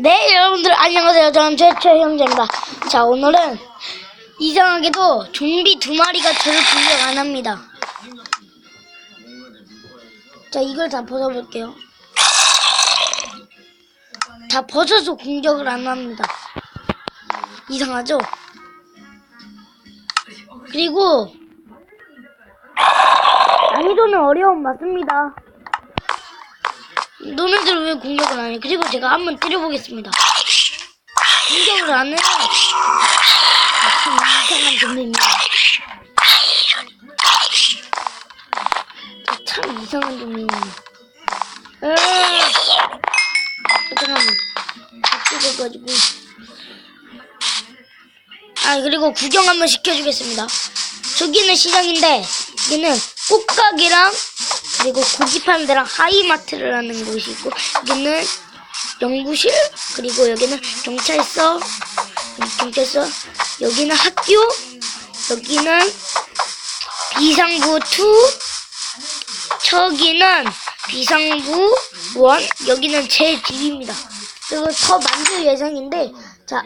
네, 여러분들 안녕하세요. 저는 최초 형제입니다. 자, 오늘은 이상하게도 좀비 두 마리가 저를 공격 안 합니다. 자, 이걸 다 벗어볼게요. 다 벗어서 공격을 안 합니다. 이상하죠? 그리고 난이도는 어려움 맞습니다. 너네들 왜 공격을 안 해? 그리고 제가 한번 때려보겠습니다. 공격을 안 해요. 아, 참 이상한 좀비입니다. 저참 이상한 좀비입니다. 아, 잠깐만. 바꾸어가지고. 아, 그리고 구경 한번 시켜주겠습니다. 저기는 시장인데, 여기는 꽃가게랑 그리고 고기 파는 데랑 하이마트를 하는 곳이 있고 여기는 연구실 그리고 여기는 경찰서 경찰서 여기는 학교 여기는 비상구 2 저기는 비상구 1 여기는 제 집입니다. 그리고 더 만들 예정인데 자,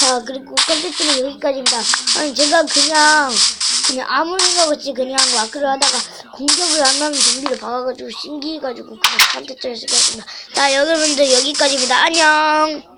자 그리고 컨텐츠는 여기까지입니다. 아니 제가 그냥 그냥 아무 생각 없이 그냥 마크를 하다가 공격을 안 하는 좀비를 봐가지고 신기해가지고 그냥 컨텐츠를 시켰습니다. 자 여러분들 여기까지입니다. 안녕.